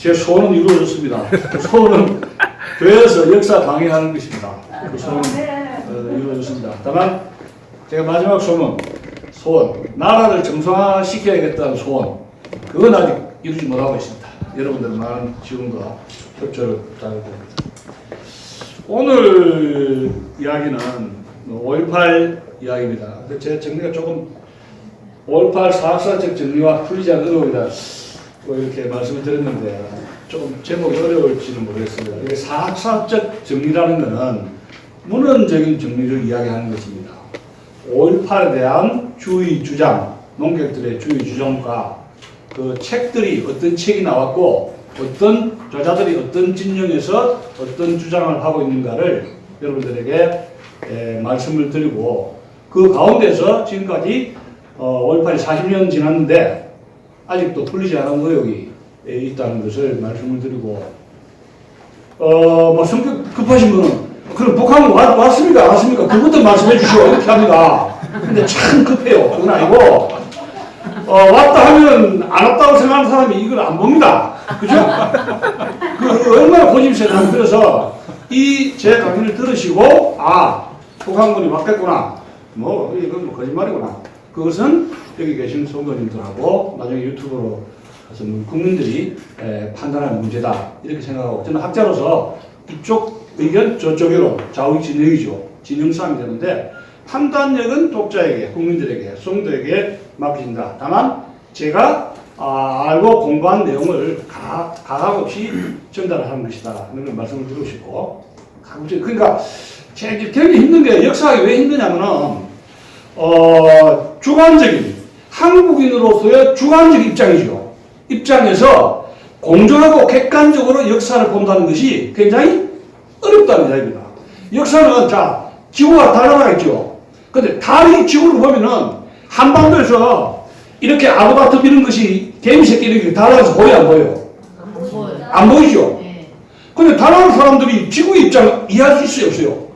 제 소원은 이루어졌습니다. 그 소원은 교회에서 역사 강의하는 것입니다. 그 소원은 어, 이루어졌습니다. 다만 제가 마지막 소원, 소원, 나라를 정상화시켜야겠다는 소원, 그건 아직 이루지 못하고 있습니다. 여러분들 많은 지원과 협조를 부탁드립니다. 오늘 이야기는 5.18 이야기입니다. 근데 제 정리가 조금 5.18 사학사적 정리와 풀리지 않는 어려움이다. 뭐 이렇게 말씀을 드렸는데 조금 제목이 어려울지는 모르겠습니다. 이게 사학사적 정리라는 것은 문헌적인 정리를 이야기하는 것입니다. 5.18에 대한 주의 주장, 농객들의 주의 주장과 그 책들이 어떤 책이 나왔고 어떤 저자들이 어떤 진영에서 어떤 주장을 하고 있는가를 여러분들에게 에, 말씀을 드리고 그 가운데서 지금까지 어, 5.18이 40년 지났는데 아직도 풀리지 않은 의혹이 에, 있다는 것을 말씀을 드리고 어, 뭐 성격 급하신 분은 그럼 북한 왔, 왔습니까? 안 왔습니까? 그것도 말씀해 주시오. 이렇게 합니다. 근데 참 급해요. 그건 아니고 어, 왔다 하면 안 왔다고 생각하는 사람이 이걸 안 봅니다. 그죠? 그 얼마나 고집세요. 그래서 이 제 강의를 들으시고 아 북한군이 왔겠구나. 뭐 이건 뭐 거짓말이구나. 그것은 여기 계신 성도님들하고 나중에 유튜브로 가서 국민들이 에, 판단하는 문제다 이렇게 생각하고 저는 학자로서 이쪽 의견 저쪽 의견 좌우 진영이죠. 진영 싸움이 되는데 판단력은 독자에게 국민들에게 성도에게 맡겨진다. 다만 제가 아, 알고 공부한 내용을 가, 가감 없이 전달하는 것이다. 이런 걸 말씀을 드리고 싶고 그러니까 제일 힘든 게 역사학이 왜 힘드냐면은 어, 주관적인 한국인으로서의 주관적 입장이죠. 입장에서 공정하고 객관적으로 역사를 본다는 것이 굉장히 어렵다는 이야기입니다. 역사는 자 지구가 달라가겠죠. 근데 달이 지구를 보면은 한반도에서 이렇게 아구다툼 이런 것이 개미 새끼들이 달아서 보여 안 보여? 안 보여요. 안 보이죠. 네. 근데 다른 사람들이 지구 입장 이해할 수 있어요, 없어요?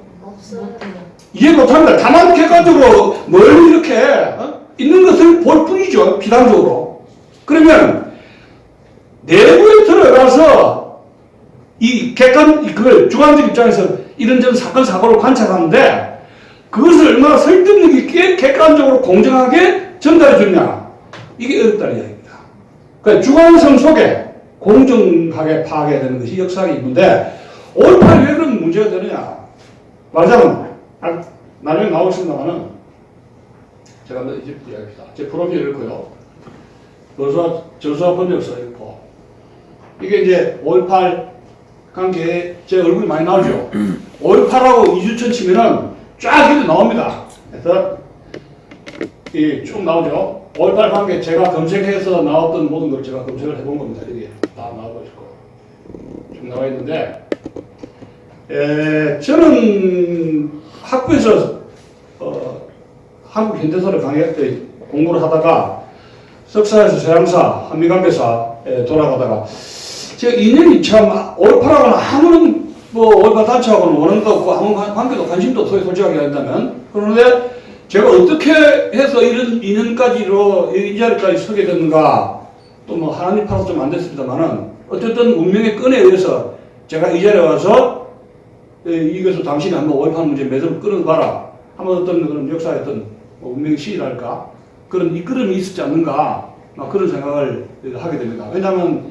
이해 못합니다. 다만 객관적으로 멀리 이렇게 어? 있는 것을 볼 뿐이죠. 비단적으로. 그러면 내부에 들어가서 이 객관 그걸 주관적 입장에서 이런저런 사건 사고를 관찰하는데 그것을 얼마나 설득력 있게 객관적으로 공정하게 전달해 주냐 이게 어렵다는 이야기입니다. 그러니까 주관성 속에 공정하게 파악해야 되는 것이 역사의 임무인데 5.18왜 그런 문제가 되느냐 말하자면 아, 나중에 나오신다면은 제가 한번 이제 이야기합시다. 제 프로필을 읽고요. 저수와, 저수와 번역서 읽고 이게 이제 5.18 관계에 제 얼굴이 많이 나오죠. 5.18하고 이주천 치면은 쫙 이렇게 나옵니다. 그래서 이 쭉 나오죠. 5.18 관계 제가 검색해서 나왔던 모든 걸 제가 검색을 해본 겁니다. 이게 다 나오고 있고 쭉 나와 있는데 에, 저는 학부에서 어, 한국 현대사를 강의 때 공부를 하다가 석사에서 서양사, 한미관계사에 돌아가다가 제가 인연이 참 올파라고는 아무런 뭐 올파 단체하고는 원한도 없고 아무 관- 관계도 관심도 없어요 솔직하게 한다면 그런데 제가 어떻게 해서 이런 인연까지로 이 자리까지 서게 됐는가? 또 뭐 하나님 팔아서 좀 안 됐습니다만은 어쨌든 운명의 끈에 의해서 제가 이 자리에 와서 에, 이것을 당신이 한번 오입하는 문제 매듭을 끊어봐라. 한번 어떤 그런 역사의 어떤 뭐 운명의 시랄까 그런 이끌음이 있었지 않는가 막 그런 생각을 하게 됩니다. 왜냐하면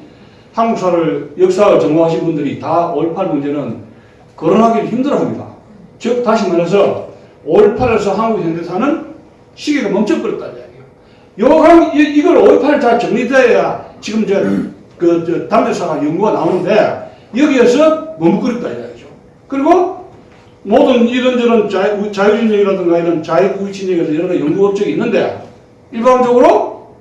한국사를 역사를 전공하신 분들이 다5.18 문제는 거론하기 힘들어합니다. 즉 다시 말해서 5.18에서 한국 현대사는 시계가. 요한 이- 이걸 5.18다 정리돼야 지금 저그 저 담배사가 연구가 나오는데 여기에서 머뭇거렸다. 그리고 모든 이런저런 자유, 자유진영이라든가 이런 자유우진영에서 여러 가지 연구 업적이 있는데 일반적으로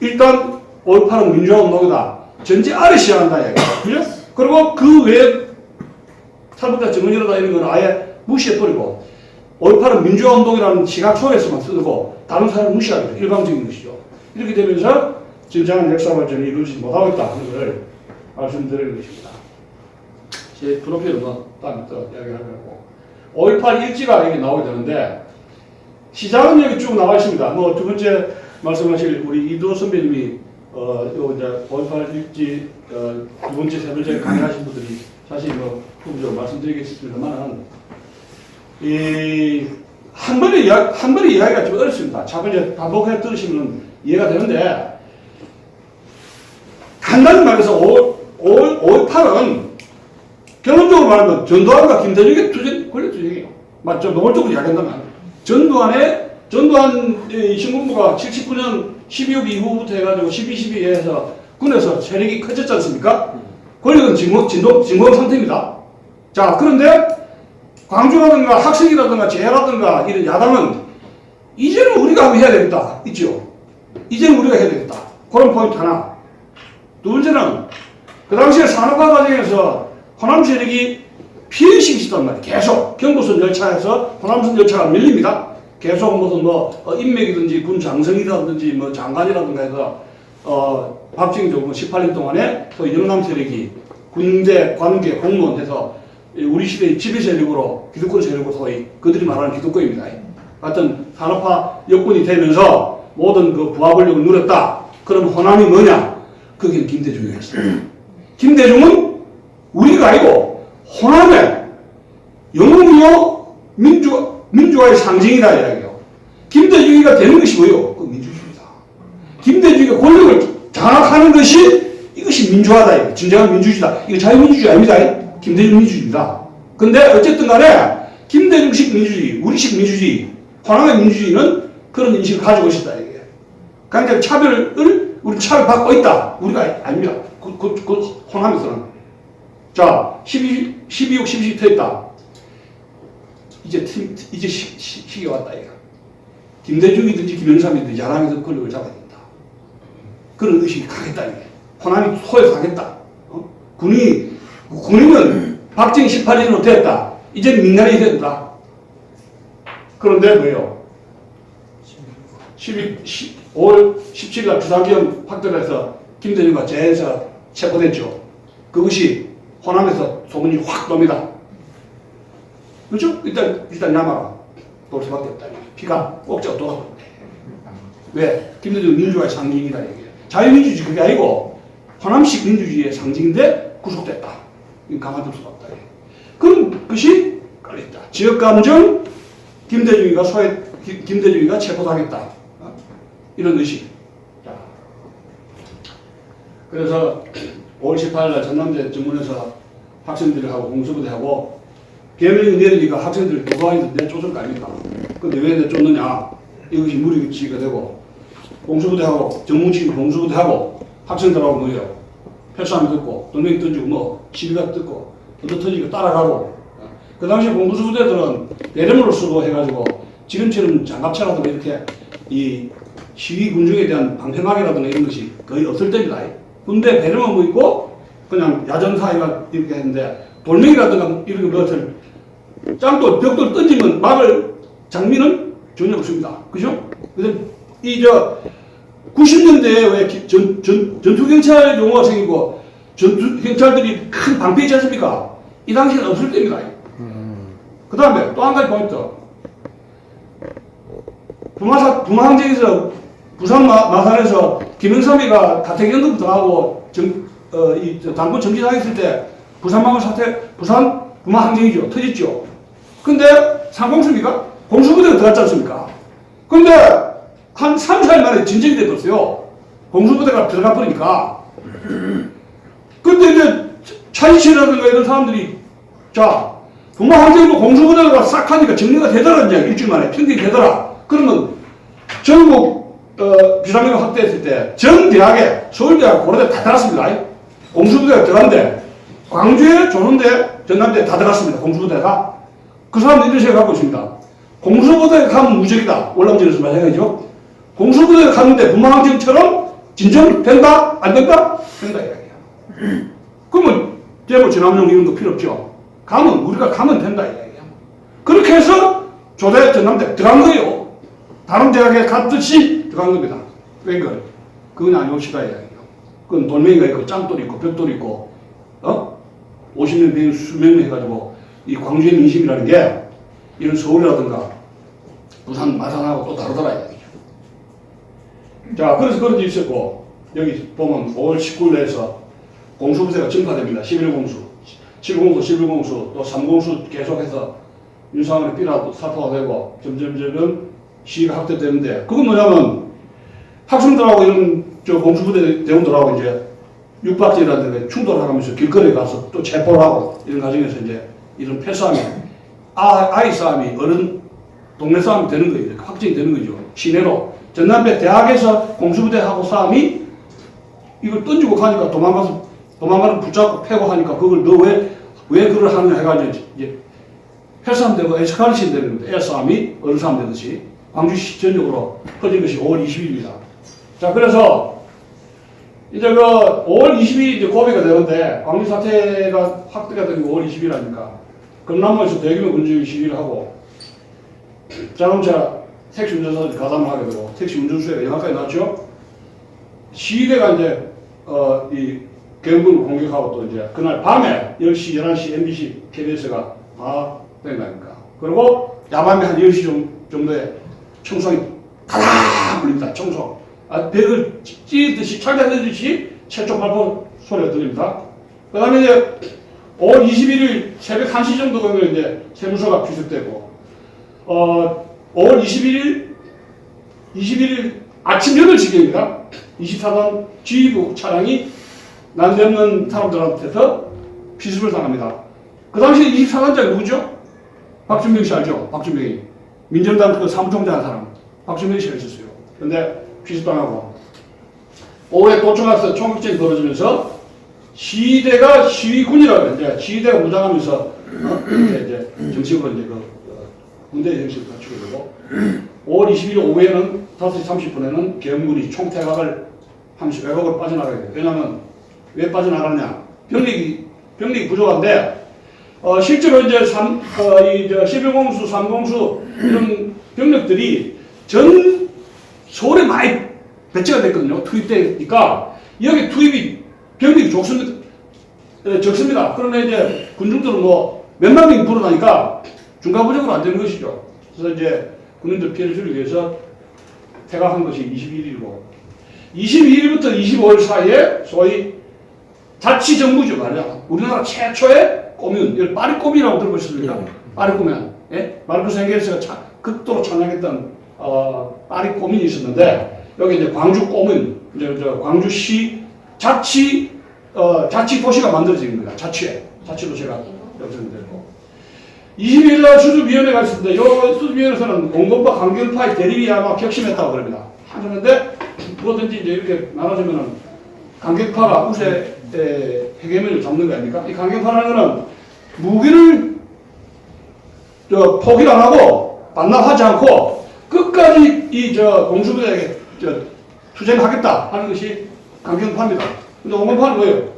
일단 5.18은 민주화 운동이다. 전제 아래 시작한다. 그죠? 그리고 그 외에 탈북자 정원이라다 이런 건 아예 무시해버리고 5.18은 민주화 운동이라는 시각 속에서만 쓰고 다른 사람을 무시하게 돼. 일방적인 것이죠. 이렇게 되면서 진정한 역사 발전이 이루어지지 못하고 있다는 것을 말씀드리는 것입니다. 제 프로필은 뭐 딱 이따 이야기하려고 5.18 일지가 여기 나오게 되는데 시작은 여기 쭉 나와 있습니다. 뭐 두 번째 말씀하실 우리 이도 선배님이 어, 요 이제 5.18 일지 어, 두 번째, 세 번째 강의하신 분들이 사실 뭐 후보적으로 말씀드리겠습니다만은 이한 번에 이야 한 번에 이야기가 좀 어렵습니다. 이제 반복해 들으시면 이해가 되는데 간단히 말해서 5, 5, 5.18은 결론적으로 말하면 전두환과 김대중의 투쟁, 권력 투쟁이에요. 맞죠? 노골적으로 이야기한다면. 전두환의, 전두환 이 신군부가 79년 12.6 이후부터 해가지고 12, 12에 해서 군에서 세력이 커졌지 않습니까? 권력은 진공, 진동, 진공 상태입니다. 자, 그런데 광주라든가 학생이라든가 재라든가 이런 야당은 이제는 우리가 한번 해야 되겠다. 있죠? 이제는 우리가 해야 되겠다. 그런 포인트 하나. 두 번째는 그 당시에 산업화 과정에서 호남 세력이 피해의식이 있었단 말이에요. 계속 경부선 열차에서 호남선 열차가 밀립니다. 계속 무슨 뭐 어, 인맥이든지 군 장성이라든지 뭐 장관이라든가 해서 어, 박정희 정부 18년 동안에 또 영남 세력이 군대, 관계, 공무원 해서 이 우리 시대의 지배 세력으로 기득권 세력으로 소위 그들이 말하는 기득권입니다. 하여튼 산업화 여건이 되면서 모든 그 부하 권력을 누렸다. 그럼 호남이 뭐냐? 그게 김대중이었어요. 김대중은 우리가 아니고 호남의 영웅이요 민주 민주화의 상징이다 이야기요. 김대중이가 되는 것이 뭐요? 그 민주주의다. 김대중이가 권력을 장악하는 것이 이것이 민주화다. 진정한 민주주의다. 이거 자유민주주의 아닙니다. 김대중 민주주의입니다. 근데 어쨌든 간에 김대중식 민주주의, 우리식 민주주의, 호남의 민주주의는 그런 인식을 가지고 있었다. 이게. 그러니까 차별을 우리 차별받고 있다. 우리가 아닙니다. 그, 그, 그 호남에서는. 자, 12, 12, 6, 12 터있다. 이제 팀, 이제 시, 시, 시기 왔다, 얘가. 김대중이든지 김영삼이든지 야당에서 권력을 잡아야 된다. 그런 의식이 강했다, 이게. 호남이 소에 가겠다. 어? 군이, 군인은 박정희 18년으로 됐다. 이제 민간이 된다. 그런데 뭐예요? 12, 10, 5월 17일 날 비상기험 확대해서 김대중과 재해서 체포됐죠. 그것이 호남에서 소문이 확 돕니다. 그렇죠? 일단, 일단 남아가 돌 수밖에 없다. 피가 꼭지가 돌아오는데. 왜? 김대중 민주화의 상징이다. 자유민주주의 그게 아니고 호남식 민주주의의 상징인데 구속됐다. 가만둘 수가 없다. 이게. 그런 것이 깔려있다. 지역감정, 김대중이가 소외, 김- 김대중이가 체포당했다. 어? 이런 의식. 자. 그래서 5월 18일 전남대 정문에서 학생들하고 공수부대하고 개명이 내리니까 학생들이 도서관에서 내쫓을 거 아닙니까? 근데 왜 내쫓느냐? 이것이 무리지가 되고 공수부대하고 정문치기 공수부대하고 학생들하고 뭐예요? 패싸움이 듣고 돌멩이 던지고 뭐 시비가 듣고 얻어 터지고 따라가고 그 당시 공수부대들은 대련으로 쓰고 해가지고 지금처럼 장갑차라든가 이렇게 이 시위 군중에 대한 방패막이라든가 이런 것이 거의 없을 때입니다. 군대 배려만 뭐 있고 그냥 야전 사이가 이렇게 했는데 돌멩이라든가 이런 것을 짱돌 벽돌 던지면 막을 장비는 전혀 없습니다. 그죠? 그래서 이 저 90년대에 왜 기- 전, 전, 전투경찰 용어가 생기고 전투경찰들이 큰 방패 있지 않습니까? 이 당시에는 없을 때입니다. 그 다음에 또 한 가지 포인트. 부마사, 부마항쟁에서 부산 마, 마산에서 김영삼이가 가택연금 당하고 정, 어, 이, 저 당군 정지당했을 때 부산망을 사태, 부산 부마 항쟁이죠. 터졌죠. 근데 상공수비가 공수부대가 들어갔지 않습니까? 근데 한 3, 4일 만에 진정이 돼버렸어요. 공수부대가 들어가 버리니까. 근데 이제 차이치라든가 이런 사람들이 자, 부마 항쟁도 공수부대가 싹 하니까 정리가 되더라, 이제 일주일 만에 평균이 되더라. 그러면 전국 어, 비상경 확대했을 때 전 대학에 서울대학 고려대 다 들어갔습니다. 공수부대가 들어갔는데 광주에 조선대 전남대 다 들어갔습니다. 공수부대가 그 사람들 이런 생각 갖고 있습니다. 공수부대에 가면 무적이다. 월남전에서 마찬가지죠. 공수부대에 갔는데 부마항쟁처럼 진정된다? 안 된다? 된다 이야기야. 그러면 대모 진압용 이런 거 필요 없죠. 가면 우리가 가면 된다 이야기야. 그렇게 해서 조대 전남대 들어간 거예요. 다른 대학에 갔듯이 들어간 겁니다. 웬걸? 그건 아니옵시다 이야기예요. 그건 돌멩이가 있고 짱돌이 있고 벽돌이 있고 어? 50년 된 수명 해가지고 이 광주의 민심이라는 게 이런 서울이라든가 부산 마산하고 또 다르더라 이야기죠. 자 그래서 그런 일이 있었고 여기 보면 5월 19일에 해서 공수부대가 증파됩니다. 11공수, 7공수, 11공수, 또 3공수 계속해서 윤상원의 삐라도 사포가 되고 점점점점 시위가 확대되는데 그건 뭐냐면 학생들하고 이런 저 공수부대 대원들하고 이제 육박지라든가 충돌하면서 길거리에 가서 또 체포를 하고 이런 과정에서 이제 이런 패싸움이 아, 아이 싸움이 어른 동네 싸움이 되는 거예요. 확정이 되는 거죠. 시내로 전남대 대학에서 공수부대하고 싸움이 이걸 던지고 가니까 도망가서 도망가는 붙잡고 패고 하니까 그걸 너 왜 왜 그걸 하느냐 해가지고 이제 패싸움 되고 에스컬레이션 되는 겁니다. 애 싸움이 어른 싸움 되듯이 광주시 전역으로 퍼진 것이 5월 20일입니다. 자 그래서 이제 그 5월 20일이 이제 고비가 되는데 광주 사태가 확대가 된게 5월 20일 아닙니까? 금남로에서 대규모 군주의 시위를 하고 자동차 택시 운전사들이 가담을 하게 되고 택시 운전수가 영하까지 났죠. 시위대가 이제 어 이 경군을 공격하고 또 이제 그날 밤에 10시, 11시 MBC, KBS가 다 된다니까. 그리고 야밤에 한 10시 정- 정도에 총성이 가라 울립니다. 총성. 아, 벽을 찌- 찌듯이 창작되듯이 최초 발포 소리가 들립니다. 그 다음에 이제 5월 21일 새벽 1시 정도 되면 이제 세무서가 귀속되고 어, 5월 21일 21일 아침 8시경입니다. 24단 G부 차량이 난데없는 사람들한테서 피습을 당합니다. 그 당시에 24단장이 누구죠? 박준병 씨 알죠? 박준병이. 민정당 그 사무총장 한 사람. 박준병 씨가 있었어요. 근데 피습당하고 오후에 도청가서 총격전이 벌어지면서 시대가 시위군이라고 이제 시대가 무장하면서 어? 이제, 이제 정식으로 이제 그 어, 군대 정식을 갖추게 되고 5월 21일 오후에는 5시 30분에는 계엄군이 총퇴각을 하면서 외곽으로 빠져나가게 돼요. 왜냐하면 왜 빠져나가느냐? 병력이 병력이 부족한데 어, 실제로 이제 삼, 어, 이, 저, 11공수, 3공수, 이런 병력들이 전 서울에 많이 배치가 됐거든요. 투입되니까, 여기 투입이, 병력이 적습니다. 에, 적습니다. 그러나 이제 군중들은 뭐, 몇만 명이 불어나니까 중간부적으로 안 되는 것이죠. 그래서 이제 군인들 피해를 줄이기 위해서 퇴각한 것이 21일이고, 22일부터 25일 사이에 소위 자치정부죠 말이야. 우리나라 최초의 꼬면, 이걸 파리꼬미라고 들어보셨습니까? 파리꼬면. 예? 마르크스 엥겔스가 차- 극도로 찬양했던 어, 파리 꼬민이 있었는데 여기 이제 광주 꼬문, 이제 저 광주시 자치 어, 자치 도시가 만들어진 겁니다. 자치에 자치 도시가 형성되고 22일 날 수습위원회 가 있었는데 이 수습위원회에서는 공급과 강경파의 대립이 아마 격심했다고 그럽니다. 하는데 뭐든지 이제 이렇게 나눠지면은 강경파가 우세 에, 해계면을 잡는 거 아닙니까? 이 강경파라는 거는 무기를 저, 포기를 안 하고 반납하지 않고 끝까지 이 저 공수부대에게 저 투쟁하겠다 하는 것이 강경파입니다. 근데 오만파는 뭐예요?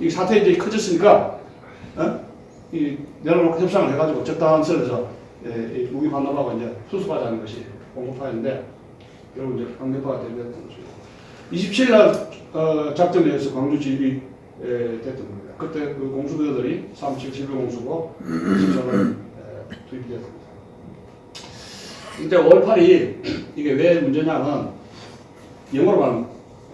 이 사태 이제 커졌으니까 어? 이 내려놓고 협상을 해가지고 적당한 선에서 예, 이 무기 반납하고 이제 수습하자는 것이 공급파인데 결국 이제 강경파가 되었던 것이고 27일 날 어, 작전에 의해서 광주 지휘 에, 됐던 겁니다. 그때 그 공수부대들이 37, 7 공수고 24를 투입이 됐습니다. 이제 5월 8일 이게 왜 문제냐면 영어로 말하면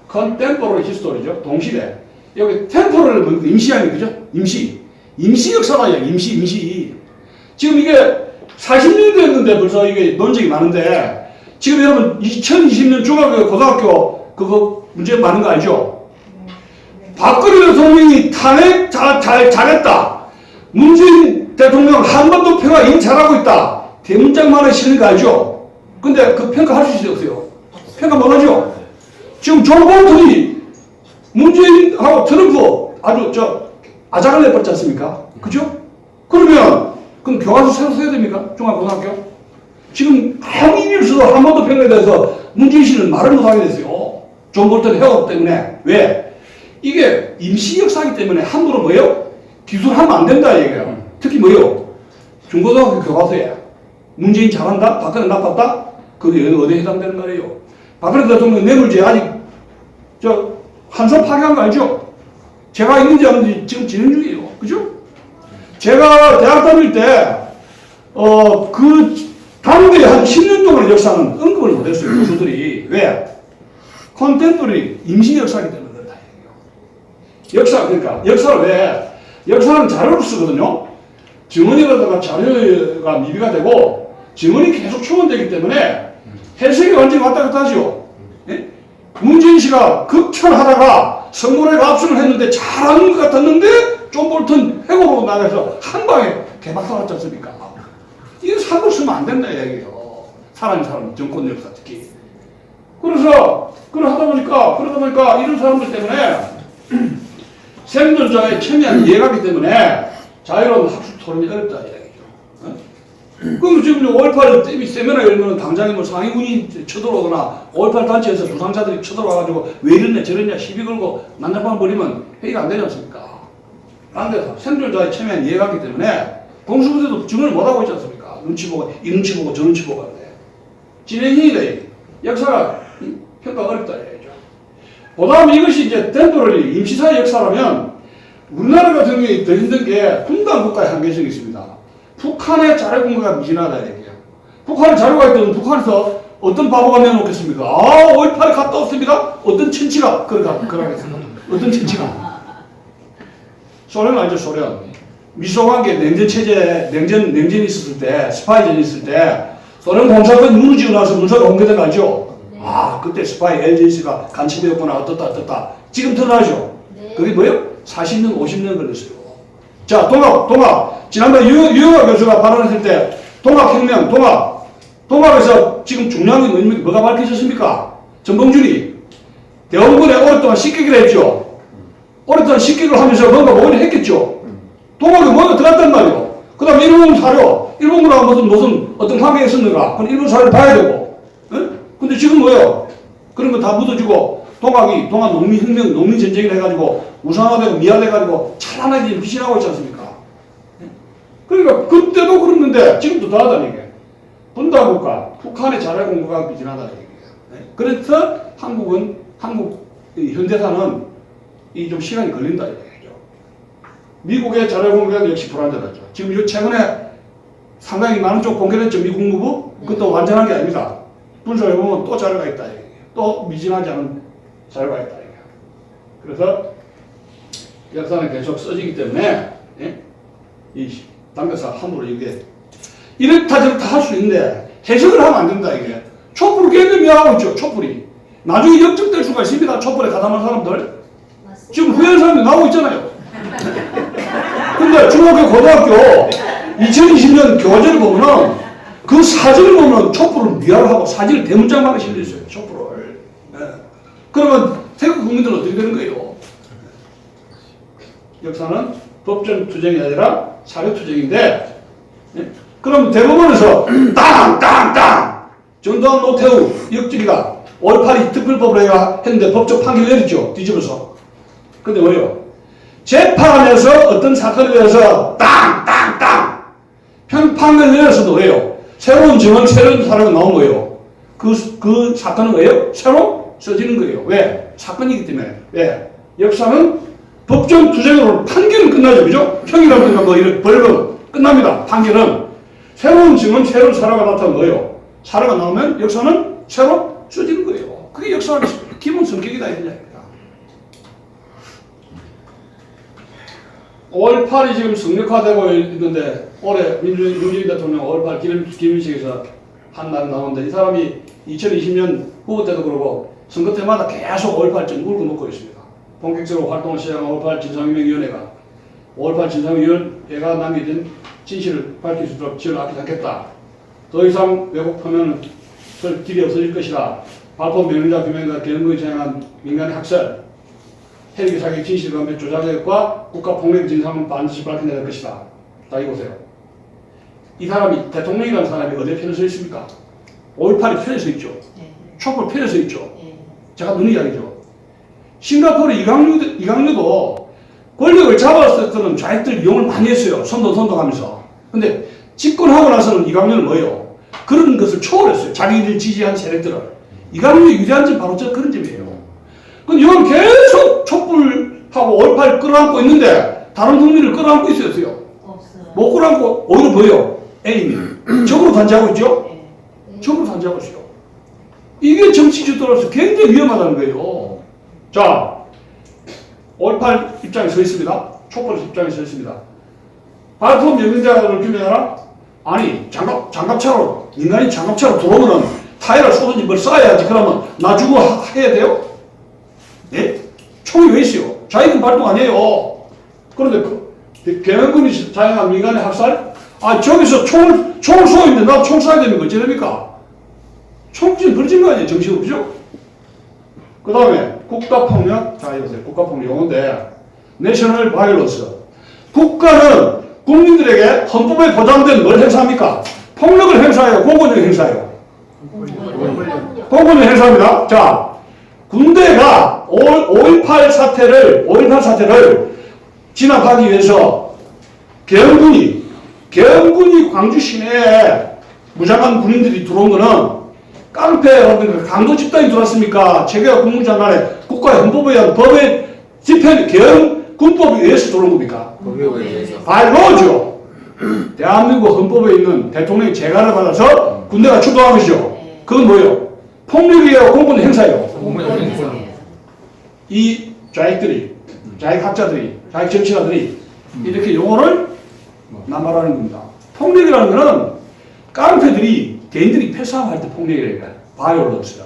컨템포러리 히스토리죠. 동시대. 여기 템포를 뭐 임시하니 그죠? 임시. 임시 역사가야 임시 임시. 지금 이게 40년 됐는데 벌써 이게 논쟁이 많은데 지금 여러분 2020년 중학교 고등학교 그거 문제 많은 거 알죠? 박근혜 대통령이 탄핵 잘, 잘, 잘했다. 문재인 대통령 한반도 평화 인 잘하고 있다. 대문짝만에 실는 거 알죠? 근데 그 평가할 수 있어요? 평가 못 하죠? 지금 존 볼턴이 문재인하고 트럼프 아주 저 아작을 내버렸지 않습니까? 그죠? 그러면 그럼 교과서 새로 써야 됩니까? 중학고등학교? 지금 아무리 일수도 한반도 평화에 대해서 문재인 씨는 말을 못하게 됐어요. 존 볼턴 해업 때문에. 왜? 이게 임시 역사이기 때문에 함부로 뭐예요? 기술하면 안 된다 이거예요. 특히 뭐예요? 중고등학교 교과서에 문재인 잘한다? 박근혜 나빴다? 그게 어디에 해당되는 말이에요? 박근혜 대통령 뇌물죄 아직 저 한손 파괴한 거 알죠? 제가 있는지 없는지 지금 진행 중이에요. 그죠? 제가 대학 다닐 때, 어, 그, 당대에 한 10년 동안 역사는 언급을 못했어요. 교수들이. 왜? 컨템포리 임시 역사이기 때문에. 역사 그러니까 역사를 왜 역사는 자료로 쓰거든요. 증언이라든가 자료가 미비가 되고 증언이 계속 충원되기 때문에 해석이 완전히 왔다 갔다 하죠. 예? 문재인 씨가 극찬하다가 선거에 압수를 했는데 잘하는 것 같았는데 존 볼튼 해고로 나가서 한 방에 개박살 났지 않습니까? 이거 사고 쓰면 안 된다 이야기예요. 사람이 사람 정권 역사 특히. 그래서 그걸 하다 보니까 그러다 보니까 이런 사람들 때문에 생존자의 첨예한 이해가기 때문에 자유로운 학술 토론이 어렵다 이야기죠. 어? 그럼 지금 5.18 때문에 세미나 열면 당장에 뭐 상위군이 쳐들어오거나 5.18 단체에서 부상자들이 쳐들어와가지고 왜 이랬냐 저랬냐 시비 걸고 난장판 벌이면 회의가 안 되지 않습니까? 그런데 생존자의 첨예한 이해가기 때문에 공수부대도 증언을 못하고 있지 않습니까? 눈치 보고 이 눈치 보고 저 눈치 보고 하는데 이게. 역사가 평가가 어렵다. 그 다음에 이것이 이제 템포러리 임시사의 역사라면 우리나라 같은 경우에 더 힘든 게 분단 국가의 한계성이 있습니다. 북한의 자료 공개가 미진하다 이게요. 북한에 자료가 있던 북한에서 어떤 바보가 내놓겠습니까? 아, 5.18에 갔다 왔습니다. 어떤 친치가 그러가 그러겠습니다. 어떤 친치가 소련 알죠 소련 미소관계 냉전 체제 냉전 냉전이 있었을 때 스파이전이 있을 때 소련 공사권 무너지고 나서 문서가 공개된 거 알죠? 네. 아 그때 스파이 LJC가 간첩이었구나 어떻다 어떻다 지금 드러나죠? 네. 그게 뭐예요? 40년 50년 걸렸어요 자 동학 동학 지난번에 유, 유영아 교수가 발언했을 때 동학혁명 동학 동학에서 지금 중요한 게? 뭐가 밝혀졌습니까? 전봉준이 대원군에 오랫동안 식객을 했죠 오랫동안 식객을 하면서 뭔가 뭔가 했겠죠 동학에 뭐가 들어갔단 말이에요 그 다음에 일본 사료 일본군하고 무슨 무슨 어떤 관계가 있었는가 그럼 일본 사료를 봐야 되고 응? 근데 지금 뭐예요? 그런 거 다 묻어주고 동학이 동학 농민혁명 농민전쟁을 해가지고 우상화되고 미화돼가지고 찬란하게 나고 있지 않습니까? 예? 그러니까 그때도 그랬는데 지금도 더 하다는 얘기예요. 분단국가, 북한의 자료 공부가 비진하다는 얘기예요. 예? 그래서 한국은 한국 이 현대사는 이 좀 시간이 걸린다 이 얘기죠. 미국의 자료 공개가 역시 불안정하죠. 지금 요 최근에 상당히 많은 쪽 공개됐죠 미국 무부 그것도 완전한 게 아닙니다. 분석해 보면 또 자료가 있다. 또 미진하지 않은 자료가 있다. 그래서 역사는 계속 써지기 때문에 예? 이 당겨서 함부로 이게 이렇다 저렇다 할 수 있는데 해석을 하면 안 된다 이게 촛불 개념이 하고 있죠 촛불이 나중에 역적될 수가 있습니다 촛불에 가담한 사람들 맞습니다. 지금 후회하는 사람이 나오고 있잖아요 근데 중학교 고등학교 2020년 교과서를 보면은 그 사진을 보면 촛불을 미화하고 사진을 대문짝만에 실려 있어요 촛불을 예. 그러면 태국 국민들은 어떻게 되는 거예요? 역사는 법정 투쟁이 아니라 사회 투쟁인데 예? 그럼 대법원에서 땅땅땅 전두환 노태우 역적이가 5.18이 특별법을 해야 했는데 법적 판결 내렸죠 뒤집어서 근데 왜요? 재판에서 어떤 사건에 대해서 땅땅땅 편 판결 내려서도 왜요? 새로운 증언, 새로운 사례가 나온 거예요. 그, 그 사건은 뭐예요? 새로 써지는 거예요. 왜? 사건이기 때문에. 왜? 역사는 법정 투쟁으로 판결은 끝나죠. 그죠? 형이라든가 뭐 이런 벌금 끝납니다. 판결은. 새로운 증언, 새로운 사례가 나타난 거예요. 사례가 나오면 역사는 새로 써지는 거예요. 그게 역사의 기본 성격이다. 이런 5.18이 지금 성력화되고 있는데 올해 민주주의 대통령 5.18 기념, 기념식에서 한날 나오는데 이 사람이 2020년 후보 때도 그러고 선거 때마다 계속 5.18쯤 울고 먹고 있습니다. 본격적으로 활동을 시작한 5.18 진상규명위원회가 5.18 진상위원회가 남겨진 진실을 밝힐 수 있도록 지을 아끼지 않겠다. 더 이상 외국 표면은 설 길이 없어질 것이다. 발포 명의자 규명과 개헌을 제한한 민간의 학설, 헬기 사기 진실과 몇 조작력과 국가 폭력 진상은 반드시 밝혀낼 것이다. 자, 이보세요. 이 사람이 대통령이라는 사람이 어디에 편에 서 있습니까? 5.18이 편에 서 있죠. 네. 촛불 편에 서 있죠. 네. 제가 눈이 이야기죠. 싱가포르 이강류도, 이강류도 권력을 잡았을 때는 좌익들 이용을 많이 했어요. 선도 선도하면서. 근데 집권하고 나서는 이강류는 뭐예요? 그런 것을 초월했어요. 자기들 지지한 세력들을. 이강류의 유리한 점 바로 저 그런 점이에요. 근데 이건 계속 촛불하고 5.18 끌어안고 있는데 다른 국민을 끌어안고 있어요. 없어요? 없어요. 못 끌어안고 오히려 뭐예요? 에임이. 적으로 단지하고 있죠? 네. 적으로 단지하고 있어요. 이게 정치 주도로서 굉장히 위험하다는 거예요. 자, 5.18 입장에 서 있습니다. 촛불 입장에 서 있습니다. 발품 연명자를 규명하라? 아니, 장갑, 장갑차로, 인간이 장갑차로 들어오면은 타이를 쏘든지 뭘 쏴야지. 그러면 하- 해야 돼요? 예? 총이 왜 있어요? 자위군 발동 아니에요. 그런데 그, 개헌군이 자행한 민간의 학살? 아, 저기서 총을, 총을 쏘는데 나도 총 쏴야 되는 거 어찌됩니까? 총질 벌진 거 아니에요, 정식으로, 그죠? 그 다음에 국가폭력, 자, 이보세요. 국가폭력 용어인데, 내셔널 바이러스. 국가는 국민들에게 헌법에 보장된 뭘 행사합니까? 폭력을 행사해요, 공권력 행사해요. 공권력 행사합니다. 자, 군대가 5.18 사태를, 5.18 사태를 진압하기 위해서 계엄군이, 계엄군이 광주 시내에 무장한 군인들이 들어온 거는 깡패라든가 강도 집단이 들어왔습니까? 최규하 국무장관의 국가의 헌법에 의한 법의 집행, 계엄 군법에 의해서 들어온 겁니까? 법에 의해서 바로죠. 대한민국 헌법에 있는 대통령의 재가를 받아서 군대가 출동한 것이죠. 그건 뭐예요? 폭력이에요, 공군 행사예요. 공무원 행사. 이 좌익들이, 좌익 학자들이, 좌익 정치가들이 이렇게 용어를 남발하는 겁니다. 폭력이라는 거는 깡패들이 개인들이 패싸움할 때 폭력이라니까 바이올런스야.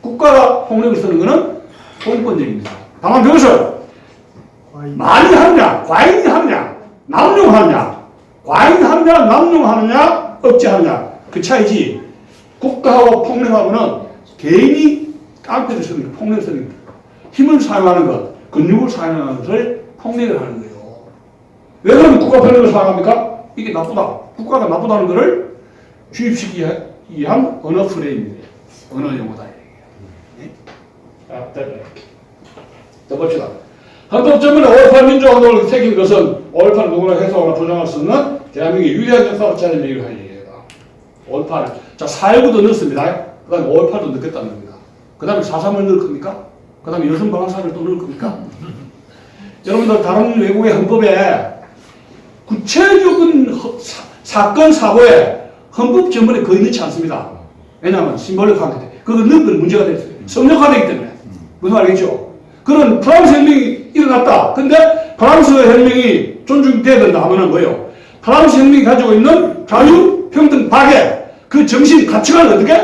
국가가 폭력을 쓰는 거는 공권력입니다. 다만 그것을 많이 하느냐, 과잉 하느냐, 남용하느냐, 과잉 하느냐, 남용하느냐, 억제하느냐 그 차이지. 국가하고 폭력하고는 개인이 깡패를 쓰는 거, 폭력을 쓰는 거, 힘을 사용하는 것, 근육을 사용하는 것을 폭력을 하는 거예요. 왜 그러면 국가 폭력을 사용합니까? 이게 나쁘다. 국가가 나쁘다는 것을 주입시키기 위한 언어 프레임입니다. 언어 용어다. 네? 자, 더- 더 봅시다. 헌법전문에 5.18 민주화운동을 새긴 것은 5.18 누구나 해석하거나 부정할 수 없는 대한민국의 유리한 역사로 자리매기를 한 얘기다. 5.18. 자, 4.19도 넣었습니다. 그 다음에 5.18도 넣겠다는 겁니다. 그 다음에 4.3을 넣을 겁니까? 그 다음에 여성 방사를 또 넣을 겁니까? 여러분들 다른 외국의 헌법에 구체적인 허- 사, 사건, 사고에 헌법 전문에 거의 넣지 않습니다. 왜냐하면 심벌력하기 때문에. 그거 넣은 건 문제가 됐어요. 성역화되기 때문에. 무슨 말이겠죠? 그런 프랑스 혁명이 일어났다. 근데 프랑스 혁명이 존중돼야 된다 하면은 뭐예요? 프랑스 혁명이 가지고 있는 자유, 평등, 박애, 그 정신, 가치관을 어떻게?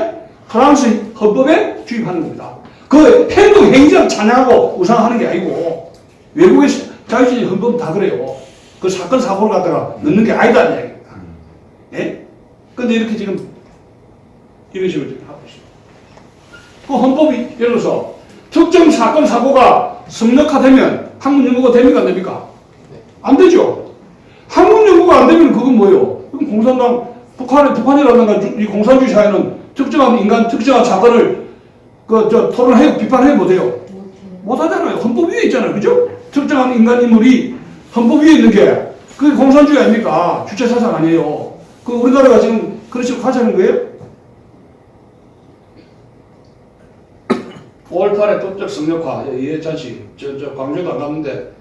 프랑스 헌법에 주입하는 겁니다. 그 행동, 행위를 찬양하고 우상하는 게 아니고, 외국의 자유주의 헌법은 다 그래요. 그 사건, 사고를 갖다가 넣는 게 아니다. 이 얘기입니다. 예? 근데 이렇게 지금, 이런 식으로 지금 하고 있습니다. 그 헌법이 예를 들어서 특정 사건 사고가 성역화되면 학문 연구가 됩니까 안 됩니까? 안 되죠. 학문 연구가 안 되면 그건 뭐예요? 그럼 공산당 북한의 북한이라든가 주- 이 공산주의 사회는 특정한 인간 특정한 사건을 그 저 토론해 비판해 못해요. 못 하잖아요. 헌법 위에 있잖아요. 그죠? 특정한 인간 인물이 헌법 위에 있는 게 그게 공산주의 아닙니까? 주체 사상 아니에요. 그 우리나라가 지금 그런 식으로 가자는 거예요? 5월8에 법적 성역화, 예, 이해찬 씨, 저, 저, 광주도 안 갔는데,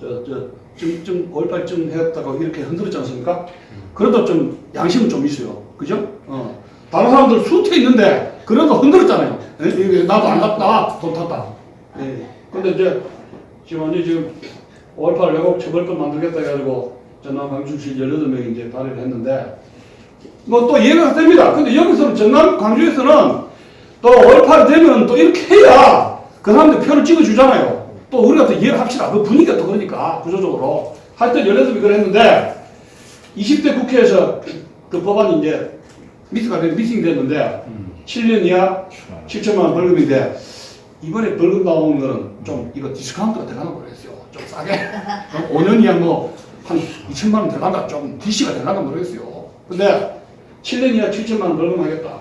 저, 저, 좀, 좀, 5월8쯤 했다고 이렇게 흔들었지 않습니까? 그래도 좀, 양심은 좀 있어요. 그죠? 어. 다른 사람들 수태 있는데, 그래도 흔들었잖아요. 예? 이게 나도 안 갔다, 돈 탔다. 예. 근데 이제, 지금 완전히 지금, 5월8 외국 처벌권 만들겠다 해가지고, 전남 광주시 18명이 이제 발의를 했는데, 뭐 또 이해가 됩니다. 근데 여기서는 전남 광주에서는 또 5.18 되면 또 이렇게 해야 그 사람들 표를 찍어주잖아요. 또 우리가 또 이해를 합시다. 그 분위기가 또 그러니까 구조적으로. 하여튼 18명이 그랬는데 20대 국회에서 그 법안이 이제 미스가 된 미싱이 됐는데 7년 이하 7천만 원 벌금인데 이번에 벌금 나오는 거는 좀 이거 디스카운트가 들어가는 모르겠어요. 좀 싸게. 5년 이하 뭐한 2천만 원 들어간다. 좀 DC가 들어간다 모르겠어요. 근데 7년 이하 7천만 원 벌금 하겠다.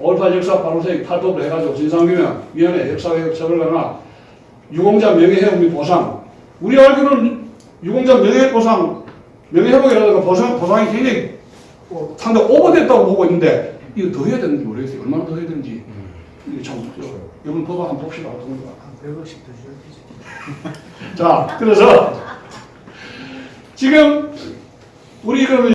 5.18 역사 발굴생 탈법을 해가지고 진상규명, 위원회, 역사회역 처벌 강화, 유공자 명예회복 및 보상. 우리 알기로는 유공자 명예보상, 명예회복이라든가 보상, 보상이 굉장히 어, 상당히 오버됐다고 보고 있는데 이거 더 해야 되는지 모르겠어요. 얼마나 더 해야 되는지. 이게 참, 이번 법안 한번 봅시다. 한 100억씩 더 줘야 되지. 자, 그래서 지금 우리 그러면